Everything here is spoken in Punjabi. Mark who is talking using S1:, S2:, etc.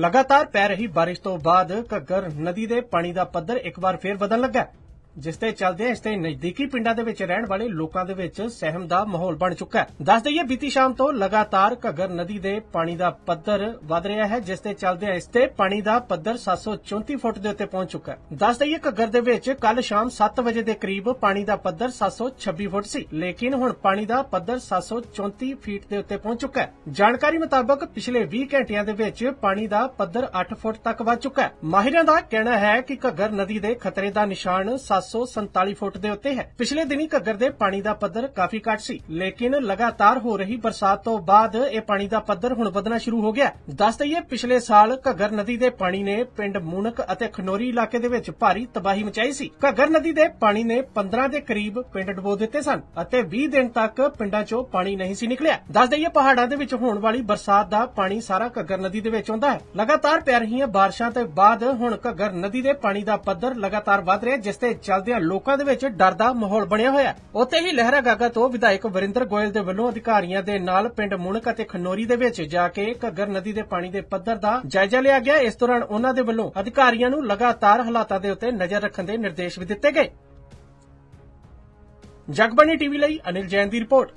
S1: ਲਗਾਤਾਰ ਪੈ ਰਹੀ ਬਾਰਿਸ਼ ਤੋਂ ਬਾਅਦ ਘੱਗਰ ਨਦੀ ਦੇ ਪਾਣੀ ਦਾ ਪੱਧਰ ਇੱਕ ਵਾਰ ਫੇਰ ਵਧਣ ਲੱਗਾ ਹੈ, ਜਿਸ ਦੇ ਚੱਲਦੇ ਇਸ ਤੇ ਨਜ਼ਦੀਕੀ ਪਿੰਡਾਂ ਦੇ ਵਿੱਚ ਰਹਿਣ ਵਾਲੇ ਲੋਕਾਂ ਦੇ ਵਿੱਚ ਸਹਿਮ ਦਾ ਮਾਹੌਲ ਬਣ ਚੁੱਕਾ ਹੈ। ਦੱਸ ਦਈਏ, ਬੀਤੀ ਸ਼ਾਮ ਤੋਂ ਲਗਾਤਾਰ ਘੱਗਰ ਨਦੀ ਦੇ ਪਾਣੀ ਦਾ ਪੱਧਰ ਵਧ ਰਿਹਾ ਹੈ, ਜਿਸ ਦੇ ਚੱਲਦੇ ਇਸ ਤੇ ਪਾਣੀ ਦਾ ਪੱਧਰ 734 ਫੁੱਟ ਦੇ ਉੱਤੇ ਪਹੁੰਚ ਚੁੱਕਾ ਹੈ। ਦੱਸ ਦਈਏ, ਘੱਗਰ ਦੇ ਵਿੱਚ ਕੱਲ ਸ਼ਾਮ 7 ਵਜੇ ਦੇ ਕਰੀਬ ਪਾਣੀ ਦਾ ਪੱਧਰ 726 ਫੁੱਟ ਸੀ, ਲੇਕਿਨ ਹੁਣ ਪਾਣੀ ਦਾ ਪੱਧਰ 734 ਫੀਟ ਦੇ ਉੱਤੇ ਪਹੁੰਚ ਚੁੱਕਾ ਹੈ। ਜਾਣਕਾਰੀ ਮੁਤਾਬਕ ਪਿਛਲੇ 20 ਘੰਟਿਆਂ ਦੇ ਵਿੱਚ ਪਾਣੀ ਦਾ ਪੱਧਰ 8 ਫੁੱਟ ਤੱਕ ਵੱਧ ਚੁੱਕਾ ਹੈ। ਮਾਹਿਰਾਂ ਦਾ ਕਹਿਣਾ ਹੈ ਕਿ ਘੱਗਰ ਨਦੀ ਦੇ ਖਤਰੇ ਦਾ ਨਿਸ਼ਾਨ 747 ਫੁੱਟ ਦੇ ਉੱਤੇ ਹੈ। ਪਿਛਲੇ ਦਿਨੀ ਘੱਗਰ ਦੇ ਪਾਣੀ ਦਾ ਪੱਧਰ ਕਾਫੀ ਘੱਟ ਸੀ, ਲੇਕਿਨ ਲਗਾਤਾਰ ਹੋ ਰਹੀ ਬਰਸਾਤ ਤੋਂ ਬਾਅਦ ਇਹ ਪਾਣੀ ਦਾ ਪੱਧਰ ਹੁਣ ਵਧਣਾ ਸ਼ੁਰੂ ਹੋ ਗਿਆ ਦੱਸ ਦਈਏ, ਪਿਛਲੇ ਸਾਲ ਘੱਗਰ ਨਦੀ ਦੇ ਪਾਣੀ ਨੇ ਪਿੰਡ ਮੂਨਕ ਅਤੇ ਖਨੋਰੀ ਇਲਾਕੇ ਦੇ ਵਿੱਚ ਭਾਰੀ ਤਬਾਹੀ ਮਚਾਈ ਸੀ। ਘੱਗਰ ਨਦੀ ਦੇ ਪਾਣੀ ਨੇ 15 ਦੇ ਕਰੀਬ ਪਿੰਡ ਡੁਬੋ ਦਿੱਤੇ ਸਨ ਅਤੇ 20 ਦਿਨ ਤੱਕ ਪਿੰਡਾਂ 'ਚੋਂ ਪਾਣੀ ਨਹੀਂ ਸੀ ਨਿਕਲਿਆ। ਦੱਸ ਦਈਏ, ਪਹਾੜਾਂ ਦੇ ਵਿੱਚ ਹੋਣ ਵਾਲੀ ਬਰਸਾਤ ਦਾ ਪਾਣੀ ਸਾਰਾ ਘੱਗਰ ਨਦੀ ਦੇ ਵਿੱਚ ਆਉਂਦਾ ਹੈ। ਲਗਾਤਾਰ ਪੈ ਰਹੀਆਂ ਬਾਰਿਸ਼ਾਂ ਤੋਂ ਬਾਅਦ ਹੁਣ ਘੱਗਰ ਨਦੀ ਦੇ ਪਾਣੀ ਦਾ ਪੱਧਰ ਲਗਾਤਾਰ ਵਧ ਰਿਹਾ ਜਿਸ ਤੇ ਚੱਲਦਿਆਂ ਲੋਕਾਂ ਦੇ ਵਿੱਚ ਡਰ ਦਾ ਮਾਹੌਲ ਬਣਿਆ ਹੋਇਆ ਹੈ। ਉੱਥੇ ਹੀ ਲਹਿਰਾ ਗਾਗਾ ਤੋਂ ਵਿਧਾਇਕ ਵਰਿੰਦਰ ਗੋਇਲ ਦੇ ਵੱਲੋਂ ਅਧਿਕਾਰੀਆਂ ਦੇ ਨਾਲ ਪਿੰਡ ਮੁਣਕ ਅਤੇ ਖਨੋਰੀ ਦੇ ਵਿੱਚ ਜਾ ਕੇ ਘੱਗਰ ਨਦੀ ਦੇ ਪਾਣੀ ਦੇ ਪੱਧਰ ਦਾ ਜਾਇਜ਼ਾ ਲਿਆ ਗਿਆ। ਇਸ ਦੌਰਾਨ ਉਹਨਾਂ ਦੇ ਵੱਲੋਂ ਅਧਿਕਾਰੀਆਂ ਨੂੰ ਲਗਾਤਾਰ ਹਾਲਾਤਾਂ ਦੇ ਉੱਤੇ ਨਜ਼ਰ ਰੱਖਣ ਦੇ ਨਿਰਦੇਸ਼ ਵੀ ਦਿੱਤੇ ਗਏ। ਜਗਬਾਣੀ ਟੀਵੀ ਲਈ ਅਨਿਲ ਜੈਨ ਦੀ ਰਿਪੋਰਟ।